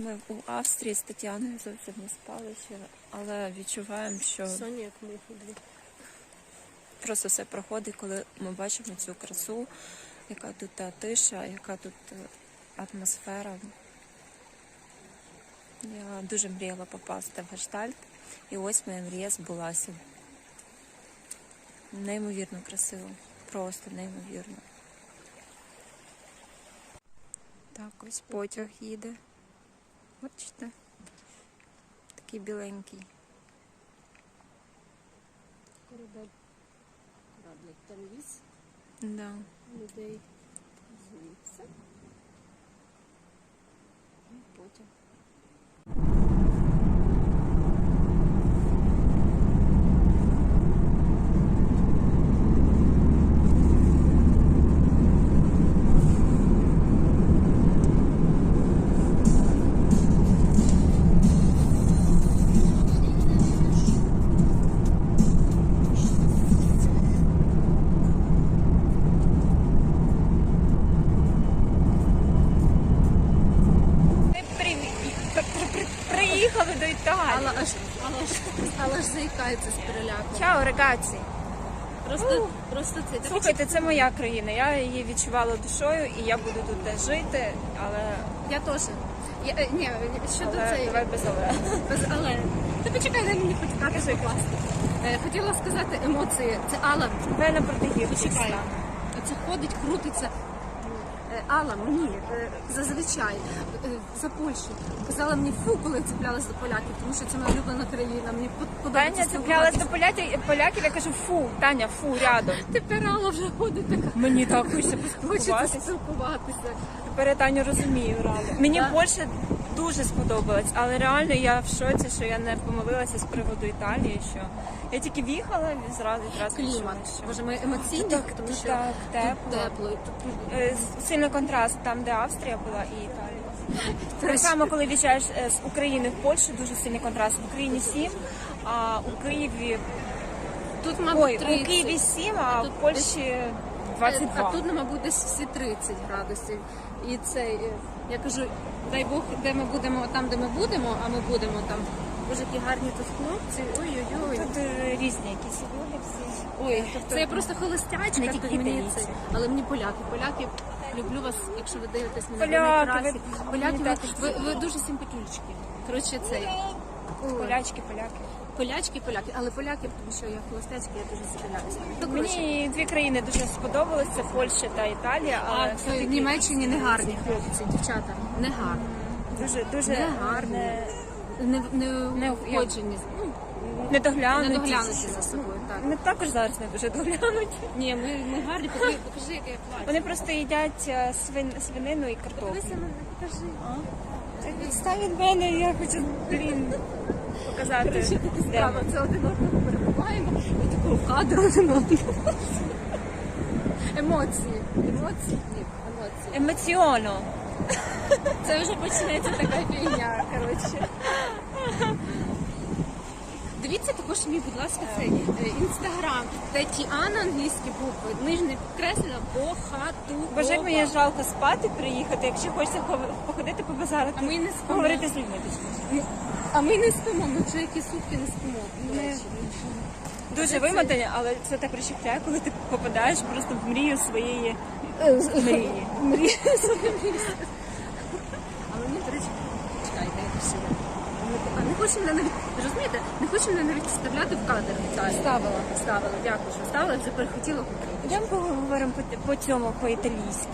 Ми у Австрії з Тетяною зовсім не спали ще, але відчуваємо, що Соня як мухи дві. просто все проходить, коли ми бачимо цю красу, яка тут та тиша, яка тут е, атмосфера. Я дуже мріяла попасти в гештальт, і ось моя мрія збулася. Неймовірно красиво, просто неймовірно. Так, ось потяг їде. Бачите? Такий біленький. Корабель. Кораблик. Там ліс, Да. людей звідси. Переляку. Чао, регаці. Просто, просто це. Слухайте, це моя країна. Я її відчувала душою і я буду тут теж жити, але, Я теж. Я, е, ні, щодо але цієї. давай без але. Без але. Ти почекай, дай мені почекати попасти. Е, хотіла сказати емоції. Це але. Мене проти Протигів. Почекай. Це ходить, крутиться. Алла мені е, зазвичай е, за Польщу казала мені фу, коли цеплялась до поляків, тому що це моя улюблена країна. Мені под- подобається Таня цеплялась до поляків, поляків, я кажу, фу, Таня, фу, рядом. Тепер Алла вже ходить така. Мені так хочеться Хочеться поспілкуватися. спілкуватися. Тепер я Таню розумію, реально. Мені Так. Польща дуже сподобалась, але реально я в шоці, що я не помилилася з приводу Італії, що я тільки в'їхала і зразу відразу Клімат. що Боже, ми емоційні, Так, тому що так тут тепло. тепло. і Тут Е, сильний контраст там, де Австрія була, і Італія. Так само, коли в'їжджаєш е, з України в Польщу, дуже сильний контраст. В Україні 7, а у Києві тут, ой, мабуть, у 30. Києві 7, а тут в Польщі 22. А тут, мабуть, десь всі 30 градусів. І цей, е, я кажу, дай Бог, де ми будемо, там, де ми будемо, а ми будемо там. Боже, які гарні тут хлопці. Ой-ой-ой. Тут е, різні якісь люди всі. Ой, тобто це я просто холостячка, не тільки мені це. Але мені поляки. Поляки, люблю вас, якщо ви дивитесь мене. ви Поляки, ви- Поляки, ви, ви, ви дуже симпатюльчики. Коротше, це Полячки, поляки. полячки, поляки. Але поляки, тому що я холостячка, я дуже стріляюся. Ну, коротше. Мені дві країни дуже сподобалися, це Польща та Італія, А але в Німеччині не гарні хлопці, дівчата. Не гарні. дуже дуже Не гарні. Не, не, Не- входжені. Ну, не доглянуті. не доглянуті за собою. Так. Вони також зараз не дуже доглянуті. Ні, ми не гарні. Покажи, покажи яке я плачу. Вони просто їдять е, свин, свинину і картоплю. Дивися мене, покажи. Відстань від мене, я хочу, блін, показати. Що таке де справа? ми. Це один одного перебуваємо і такого кадру один одного. Емоції. Емоції? Ні, емоції. Емоціоно. Це вже почнеться така фігня, коротше. Дивіться також мій, будь ласка, цей е, інстаграм. Тетіана англійські букви. Нижне підкреслення Бохату. Боже, як мені жалко спати, приїхати, якщо хочеться походити по базару, А ми не спимо. поговорити з людьми. точніше. А ми не спимо, ми вже які сутки не спимо. Ми- Дуже вимотані, але це так розчіпляє, коли ти попадаєш просто в мрію своєї мрії. Мрії собі мрії. Але мені, до речі, чекайте, я пишу. А не хоче мене навіть, розумієте, не хоче мене навіть вставляти в кадр. Ставила. Ставила, дякую, що ставила, тепер хотіла купити. Йдемо поговоримо по, по цьому, по-італійськи.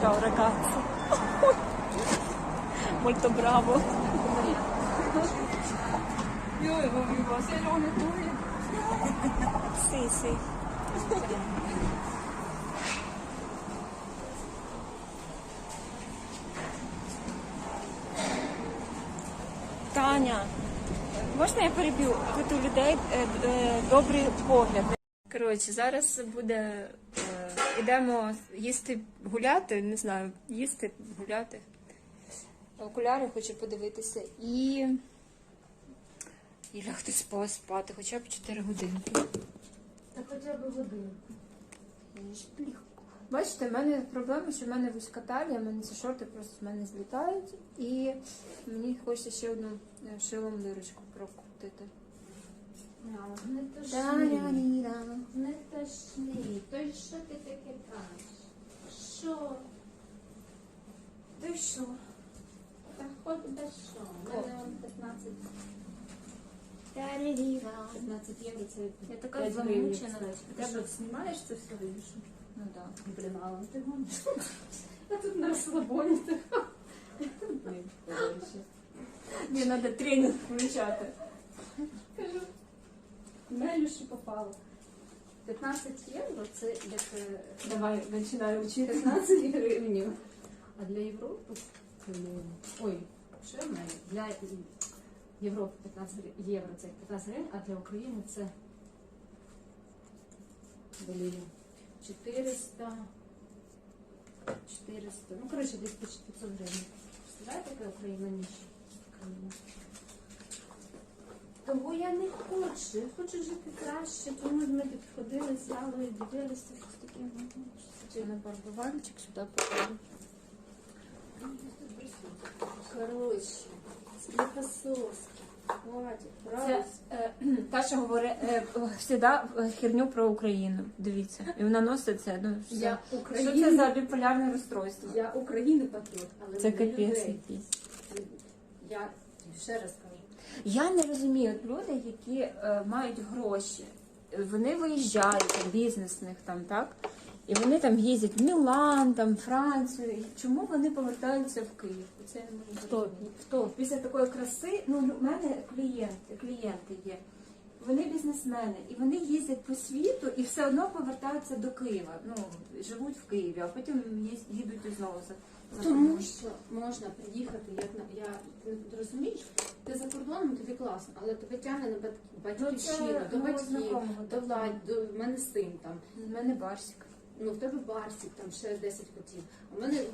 Ciao ragazzi. Molto bravo. Io avevo vivo Serone poi. Sì, sì. Таня, можна я переб'ю? Тут у людей е, е, добрий погляд. Коротше, зараз буде. Е, ідемо їсти, гуляти, не знаю, їсти, гуляти. Окуляри хочу подивитися і. І лягти спа- спати хоча б 4 годинки. Та хоча б годину. Бачите, в мене проблема, що в мене вузька талія, в мене ці шорти просто з мене злітають, і мені хочеться ще одну е, шилом дирочку прокрутити. Не тошни. Не тошни. То й що ти таке кажеш? Що? Ти що? Та хоч би що. У мене он 15 15 євро це Я така 5 гривень, замучена. кстати. Ти що, знімаєш це все вийшло? Ну так. Блін, Алла, ти гониш. Я тут на розслабоні. Ой, хороше. Мені треба тренінг включати. Кажу, мелю, що попало. 15 євро це як е, Давай, починаю вчити. 15 гривень. А для Європи, ой, що я маю? Для Європи 15 гривень, євро це 15 гривень, а для України це блін, 400, 400, ну, коротше, десь 500 гривень. Представляєте, яка Україна ніч? Країна. Того я не хочу. Я хочу жити краще, тому ми тут ходили з Ялою, дивилися щось таке. ну, Чи на бардувальчик сюди покладу. Коротше, склепососки. Це е, та, що говорить е, завжди херню про Україну. Дивіться. І вона носить це. Ну, все. Я Що це за біполярне розстройство? я України патріот, але Це капець якийсь. Я ще раз кажу. Я не розумію люди, які е, мають гроші. Вони виїжджають, там, бізнес там, так? І вони там їздять в Мілан, там, Францію. І Чому вони повертаються в Київ? Це не можу Хто? Хто? Після такої краси, ну у мене клієнти, клієнти є. Вони бізнесмени, і вони їздять по світу і все одно повертаються до Києва. Ну живуть в Києві, а потім їдуть знову за, Тому що можна приїхати, як на я ти розумієш, ти за кордоном тобі класно, але тебе тягне на бат- батьківщину, до ну, батьків, до влад, до в мене син там. В мене барсик. Ну, в тебе барсик, там ще 10 котів. В мене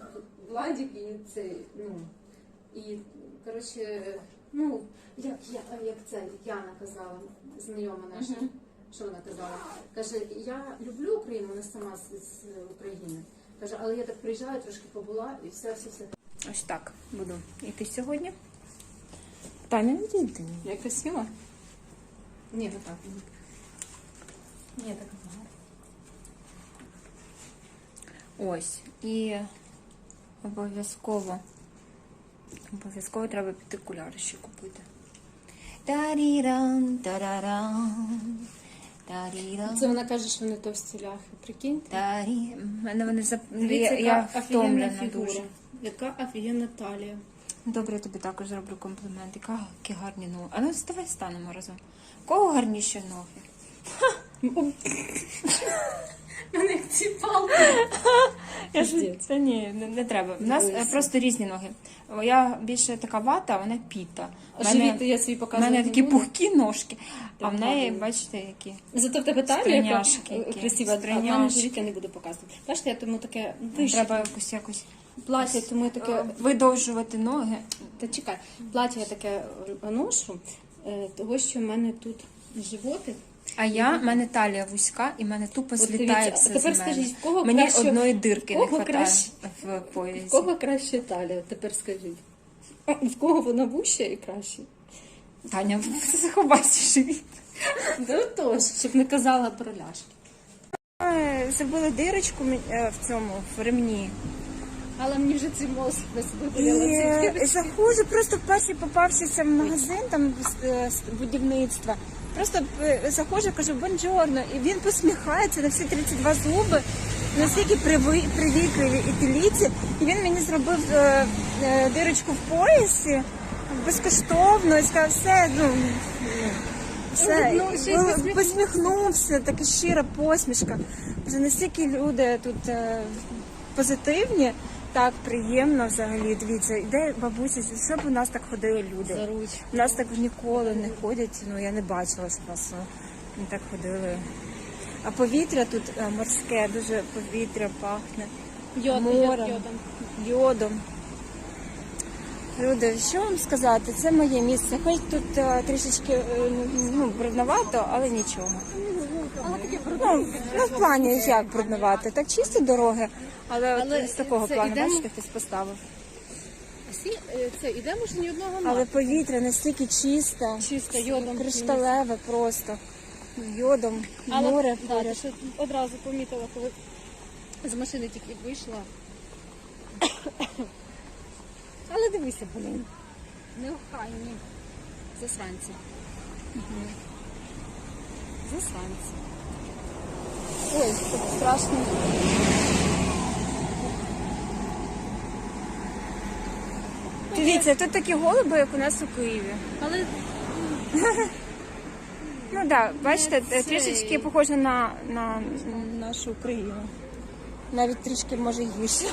Владик і це, ну, і, коротше, ну, як, я, як це Яна казала, знайома наша, Мгм. що вона казала? Каже, я люблю Україну, вона сама з, з України. Каже, але я так приїжджаю, трошки побула і все, все, все. Ось так буду йти сьогодні. Таня, не йди. Я красива? Ні, не так. Ні, так багато. Ось. І обов'язково. Обов'язково треба піти окуляри ще купити. Таріран, тараран, таріран. Це вона каже, що вони товсті ляхи. Прикиньте. Тарі. В Мене вони зап... я, я втомлена дуже. Яка офігенна талія. Добре, я тобі також зроблю комплімент. Яка, які гарні ноги. А ну давай станемо разом. Кого гарніші ноги? У мене як ці палки. Я ж, Пиздець. це ні, не, не треба. У нас е, Дивись. просто різні ноги. Я більше така вата, а вона піта. У живіт мене, я свій у показую. мене такі пухкі ножки, а в неї, гарно. бачите, які. Зато в тебе талія, яка Стриняшки які. красива, а в мене Стриняшки. живіт я не буду показувати. Бачите, я тому таке вище Треба якось якось плаття, тому я таке. е, видовжувати ноги. Та чекай, плаття я таке е, ношу, е, того що в мене тут животик. А я, в мене талія вузька, і в мене тупо злітає все а тепер з мене. скажіть, в кого Мені краще- одної дирки в не кого вистачає краще- в поясі. В кого краще талія? Тепер скажіть. В кого вона вуща і краще? Таня, заховайся живіт. Да тож, щоб не казала про ляшки. Е, Забула дирочку е, в цьому, в ремні. Але мені вже цей мозг весь І випалила. е, заходжу, просто перший попався магазин там з- е, з будівництва. Просто е, заходжу, кажу бонджорно, і він посміхається на всі 32 зуби, настільки приви- привітливі і теліці. І він мені зробив е, е, дирочку в поясі безкоштовно і сказав, все, ну. Все, І посміхнувся. посміхнувся, така щира посмішка. Вже настільки люди тут е, позитивні, так приємно взагалі. Дивіться, іде бабуся, що б у нас так ходили люди. За. У нас так ніколи не ходять, ну я не бачила, що у нас е, не так ходили. А повітря тут е, морське, дуже повітря пахне Йод, Морем. йод, йодом. йодом. Люди, що вам сказати? Це моє місце. Хоч тут е, трішечки е, ну, брудновато, але нічого. Ну, ну, в плані як брудновато. Так чисті дороги, але, Але от з такого це плану, ідемо- бачите, хтось поставив. Всі е, це ідемо ж ні одного Але повітря настільки чисте, Чисто йодом. кришталеве просто. Йодом, Але море да, поряд. що одразу помітила, коли з машини тільки вийшла. Але дивися, блін. Неохайні. Засранці. Засранці. Ой, тут страшно. Дивіться, тут такі голуби, як у нас у Києві. Але Ну так, да, бачите, цей. трішечки похоже на, на нашу Україну. Навіть трішки може гірше.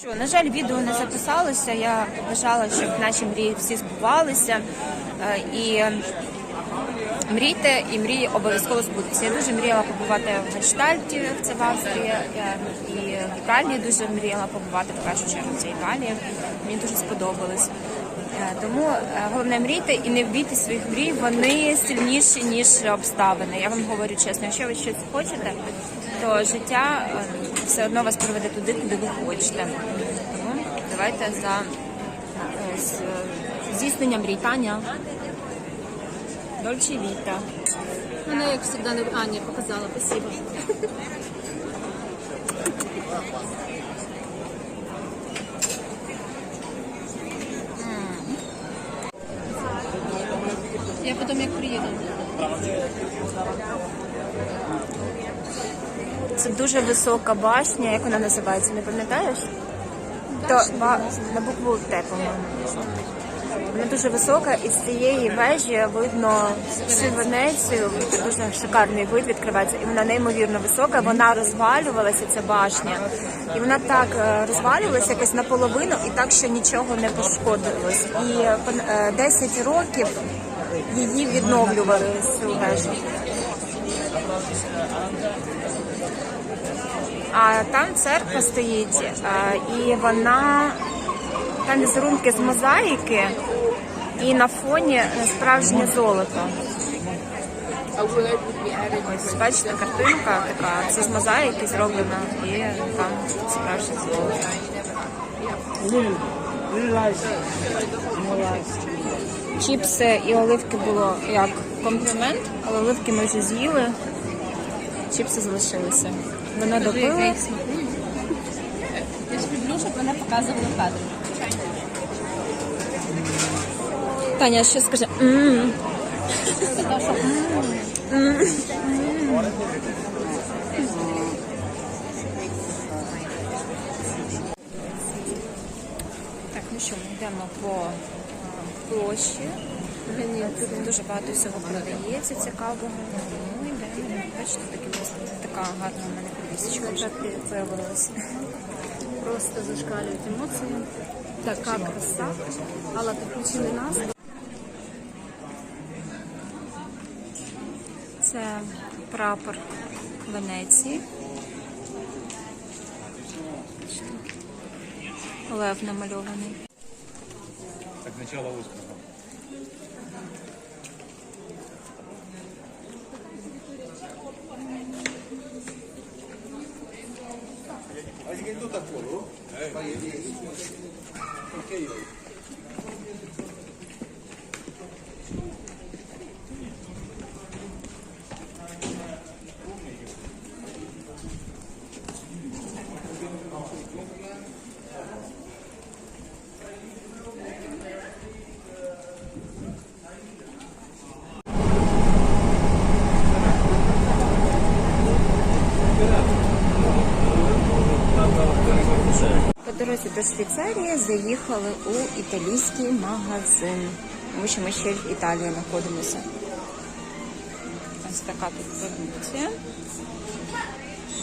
Що, на жаль, відео не записалося. Я бажала, щоб наші мрії всі збувалися. Е, І мрійте, і мрії обов'язково збудуться. Я дуже мріяла побувати в Гештальті, це в Австрії, е, і в Італії дуже мріяла побувати в першу чергу. Це Італія. Мені дуже сподобалось. Е, Тому е, головне мрійте і не вбійте своїх мрій, вони сильніші, ніж обставини. Я вам говорю чесно, якщо ви щось хочете, то життя все одно вас приведе туди, куди ви хочете. Тому давайте за здійснення мрій. Таня. Дольче Віта. мене, як завжди, не Аня показала. Спасибо. Я потім як приїду. Це дуже висока башня, як вона називається, не пам'ятаєш? То ба- на букву Т, по-моєму. Вона дуже висока, і з цієї вежі видно всю Венецію. Дуже шикарний вид відкривається, і вона неймовірно висока. Вона розвалювалася, ця башня, і вона так е, розвалювалася якось наполовину, і так, що нічого не пошкодилось. І е, 10 років її відновлювали цю вежу. А там церква стоїть, і вона там візерунки з мозаїки, і на фоні справжнє золото. Ось бачите, картинка така, це з мозаїки зроблена, і там справжнє золото. Чіпси і оливки було як комплімент, але оливки ми вже з'їли, чіпси залишилися. Кажи, як я ж люблю, щоб мене показували в. Таня, що скаже? м Така, що Так, ну що, ми йдемо по е, площі. Тут дуже багато всього продається цікавого. Ну, йдемо. Бачите, такі ось така гарна в мене повісочка вже виявилася. просто зашкалюють емоції. Така краса. Але ти включили нас. Це прапор Венеції. Лев намальований. Так, начало острова. По дорозі до Швейцарії заїхали у італійський магазин, тому що ми ще в Італії знаходимося. Ось така тут продукція.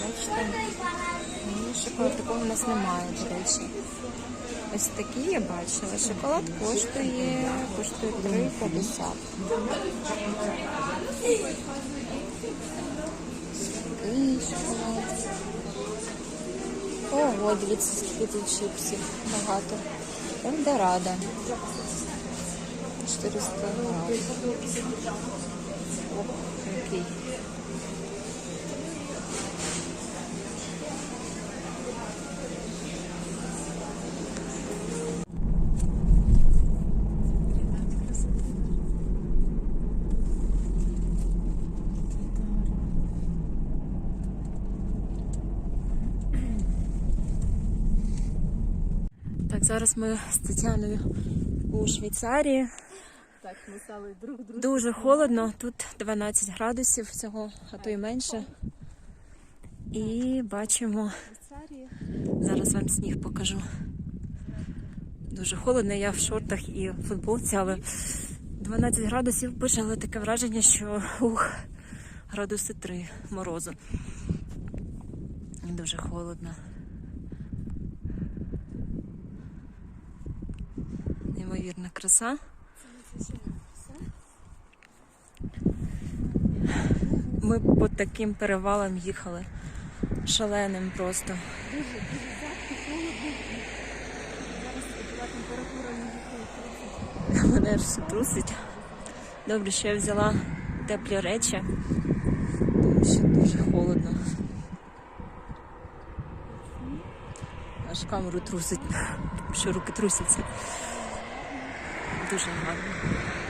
Бачите, шоколад такого у нас немає, до речі. Ось такі я бачила. Шоколад коштує, коштує 3,50. Ого, дивіться, скільки тут чіпсів. Багато. Ельдорадо. 400 грамів. Ох, який. Зараз ми з Тетяною у Швейцарії. Так, ми стали друг друга. Дуже холодно, тут 12 градусів всього, а то й менше. І бачимо, зараз вам сніг покажу. Дуже холодно, я в шортах і в футболці, але 12 градусів пише, але таке враження, що ух, градуси 3 морозу. І Дуже холодно. Неймовірна краса. Ми по таким перевалам їхали. Шаленим просто. Зараз була температура не Мене ж трусить. Добре, що я взяла теплі речі, тому що дуже холодно. Аж камеру трусить, що руки трусяться. Дуже гарно.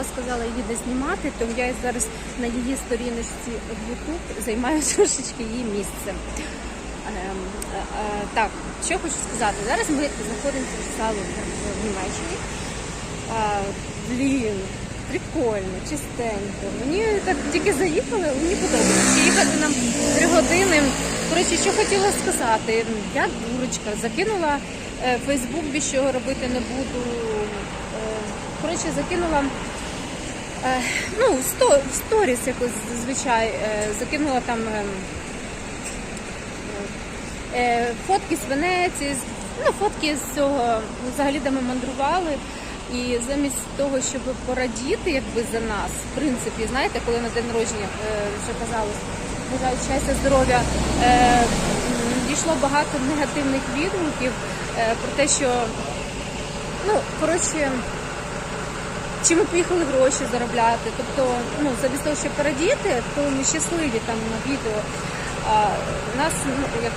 Коротше, сказала її знімати, тому я зараз на її сторіночці в YouTube займаю трошечки її місце. Ем, е, е, так, що хочу сказати. Зараз ми знаходимося в салу в Німеччині. А, блін, прикольно, чистенько. Мені так тільки заїхали, мені подобається. Їхати нам три години. Коротше, що хотіла сказати, я дурочка, закинула е, Фейсбук, більше робити не буду. Е, Коротше, закинула е, ну, в сто- в сторіс якось зазвичай е, закинула там. ем, е, фотки з Венеції, ну, фотки з цього, взагалі, де ми мандрували. І замість того, щоб порадіти якби за нас, в принципі, знаєте, коли на день народження е, вже казали, бажаю щастя, здоров'я, е, дійшло багато негативних відгуків е, про те, що ну, коротше, чи ми поїхали гроші заробляти. Тобто, ну, замість того, щоб порадіти, коли ми щасливі там на відео, а, нас, ну, як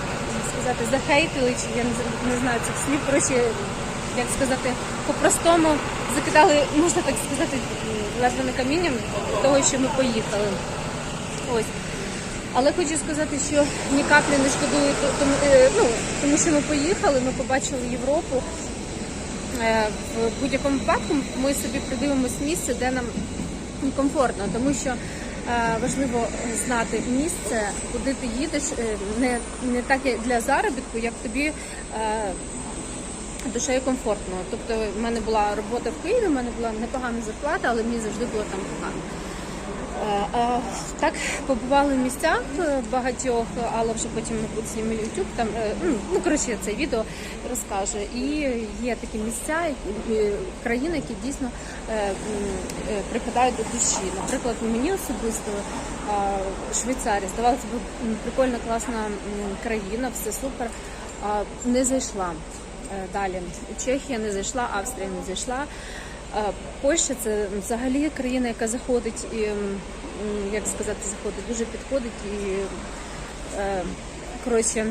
сказати, захейтили, чи я не, знаю цих слів, коротше, як сказати, по-простому закидали, можна так сказати, ледве не камінням того, що ми поїхали. Ось. Але хочу сказати, що ні каплі не шкодую, то- тому, е, ну, тому що ми поїхали, ми побачили Європу. Е, В будь-якому випадку ми собі придивимось місце, де нам комфортно, тому що е, важливо знати місце, куди ти їдеш, е, не, не так для заробітку, як тобі душею комфортно. Тобто в мене була робота в Києві, в мене була непогана зарплата, але мені завжди було там погано. Е, Так, побували в місцях е, багатьох, але вже потім, мабуть, знімемо YouTube, там, е, ну, ну, коротше, це відео розкаже. І є такі місця, країни, які дійсно припадають до душі. Наприклад, мені особисто Швейцарія, здавалося б, прикольна, класна країна, все супер. Не зайшла. Далі Чехія не зайшла, Австрія не зайшла. Польща це взагалі країна, яка заходить і як сказати, заходить, дуже підходить і е, коротше.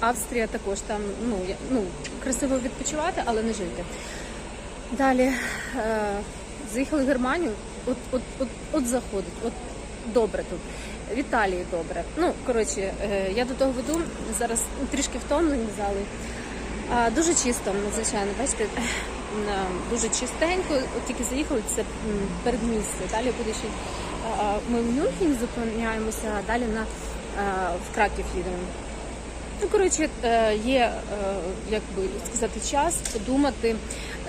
Австрія також там ну, ну, красиво відпочивати, але не жити. Далі е, заїхали в Германію, от, от, от, от заходить, от добре тут. В Італії добре. Ну, коротше, е, я до того веду, зараз трішки втомлені зали. Дуже чисто, надзвичайно, бачите, е, дуже чистенько, от тільки заїхали, це передмістя. Далі буде ще ми в Мюнхені зупиняємося, а далі на в Краків їдемо. Ну, коротше, е, є, е, як би сказати, час подумати,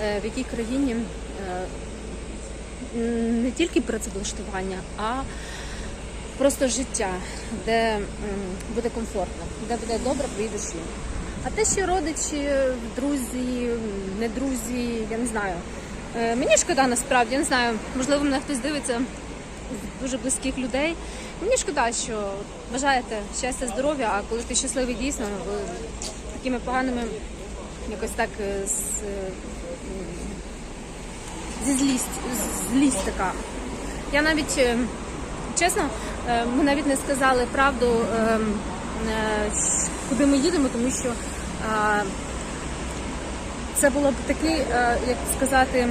е, в якій країні е, не тільки працевлаштування, а просто життя, де буде комфортно, де буде добре душі. А те, що родичі, друзі, не друзі, я не знаю. Е, Мені шкода насправді, я не знаю, можливо, мене хтось дивиться з дуже близьких людей. Мені шкода, що бажаєте щастя, здоров'я, а коли ти щасливий дійсно, ви такими поганими якось так е, з, е, зі злість, злість така. Я навіть чесно, ми навіть не сказали правду, е, е, щ- куди ми їдемо, тому що це було б такий, е, як сказати,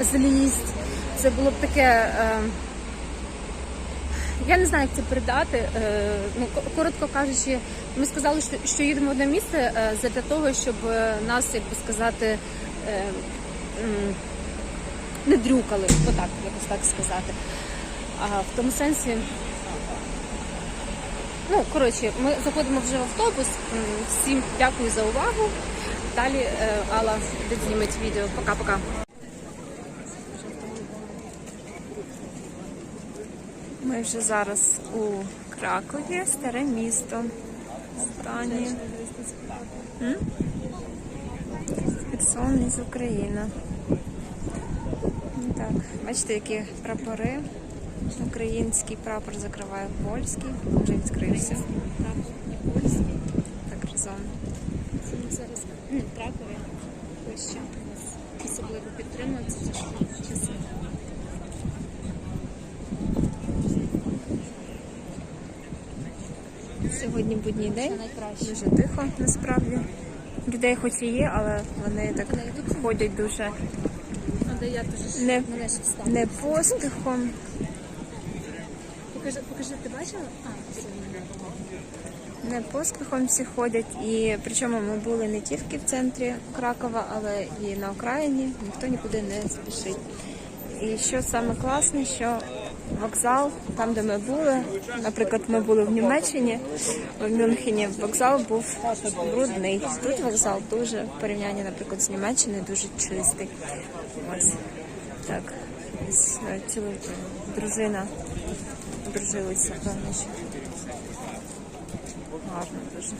злість. Це було б таке. е, Я не знаю, як це передати. Е, Ну, коротко кажучи, ми сказали, що, їдемо одне місце для того, щоб нас, як би сказати, не дрюкали, отак, якось так сказати. В тому сенсі, ну коротше, ми заходимо вже в автобус. Всім дякую за увагу. Далі е, Алла відзнімить відео. Пока-пока. Ми вже зараз у Кракові, старе місто. Стані. Херсон із України. Так, бачите, які прапори. Український прапор закриває польський, вже відкрився. Так разом. Зараз. Ось що особливо підтримують ці тяжкі часи. Сьогодні будній день. Дуже тихо насправді. Людей хоч і є, але вони так ходять дуже Не- не поспіхом. Покажи, покажи, ти бачила? А. Не поспіхом всі ходять, і причому ми були не тільки в центрі Кракова, але і на окраїні. Ніхто нікуди не спішить. І що саме класне, що вокзал, там де ми були, наприклад, ми були в Німеччині, в Мюнхені вокзал був брудний. Тут вокзал дуже в порівнянні, наприклад, з Німеччиною дуже чистий. Ось так. Ось е, ціла дружина одружилися, певно, що. Гарно дуже.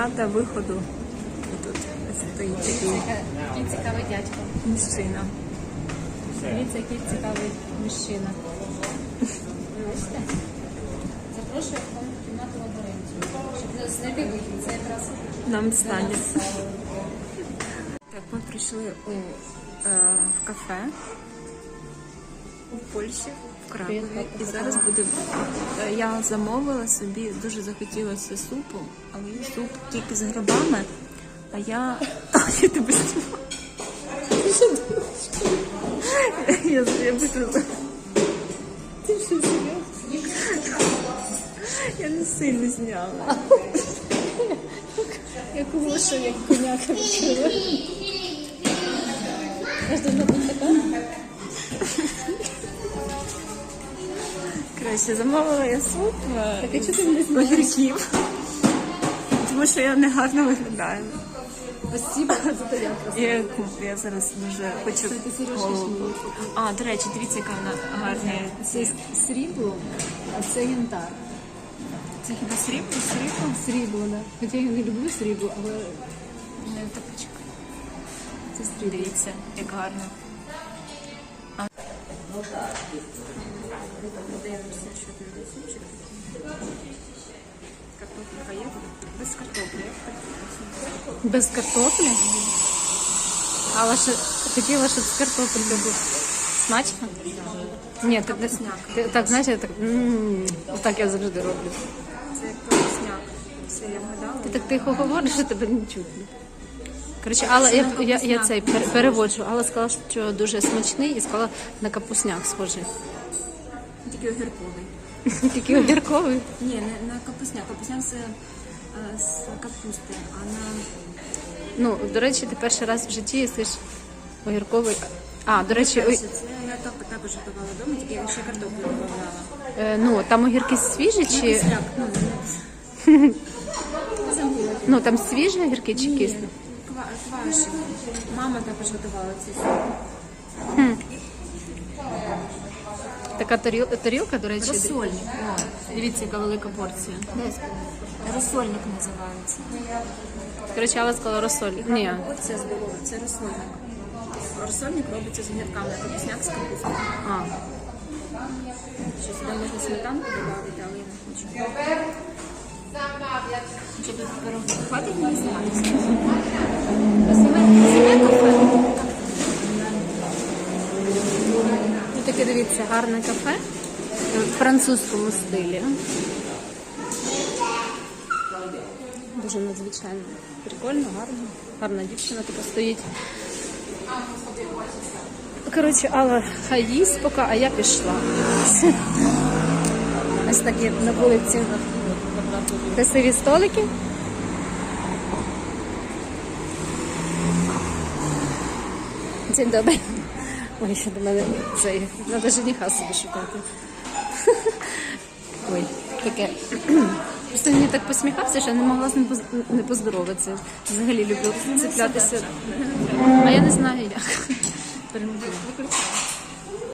Кімната виходу. І Тут стоїть такий Який цікавий дядько. мужчина. Дивіться, який цікавий мужчина. Бачите? Запрошую в кімнату лабіринту. Щоб знайти вихід. Це якраз Нам стане. Так, ми прийшли у, е, в кафе у Польщі, в. І зараз буде. е, Я замовила собі, дуже захотілося супу, але є суп тільки з грибами, а я. Я тебе. Я. Ти що серйозно? Я не сильно зняла. як лоша, як коняка відкрила. Коротше, замовила я суп е, Так, а чого ти мене з огірків. Тому що я не гарно виглядаю. Спасибо за те, І я, я зараз дуже хочу голову. А, до речі, дивіться, яка вона гарна. Це срібло, а це янтар. Це хіба срібло? Срібло? Срібло, да. Хоча я не люблю срібло, але Не так почекай. це срібло. Дивіться, як гарно. Подивимося, що тут за супчик. Картопелька є? Без картоплі. Без картоплі? Але ще хотіла, щоб з картопелькою був. Смачно? Ні, так, так, так знаєте, так, м, так я завжди роблю. Це Все, я вгадала. Ти так тихо говориш, що тебе не чутно. Коротше, Алла, я, я, я цей переводжу. Алла сказала, що дуже смачний і сказала на капусняк схожий. Тільки огірковий. Такий огірковий. Ні, не на капусняк. Капусняк з, е, з капусти, а на Ну, до речі, ти перший раз в житті їсиш огірковий. А, до речі, ой, Перше, це я так, також готувала вдома, тільки я ще картоплю додавала. е, ну там огірки свіжі чи. Кисляк, ну, не- забула. Ну там свіжі огірки чи кислі? Ква- Квашені. Мама також готувала ці суп. Така таріл, тарілка, до речі. Розсольник. О, Дивіться, яка велика порція. десь розсольник називається. Коротше, Алла сказала розсоль. Ні. Порція здорова, це розсольник. Розсольник робиться з огірками, капусняк з капустою. А, Ще сюди можна сметанку додати, але я не хочу. Щоб пироги. Хватить мені зніматися? Знімай кафе. ну таке дивіться, гарне кафе в французькому стилі. Дуже надзвичайно. Прикольно, гарно. Гарна дівчина така стоїть. Коротше, Алла хай їсть поки, а я пішла. Ось такі на вулиці красиві столики. День добрий. Ой, ще до мене цей. Треба жениха собі шукати. Ой, таке. Просто мені так посміхався, що я не могла з ним не поздоровитися. Взагалі люблю цеплятися. А я не знаю як. Перемотала.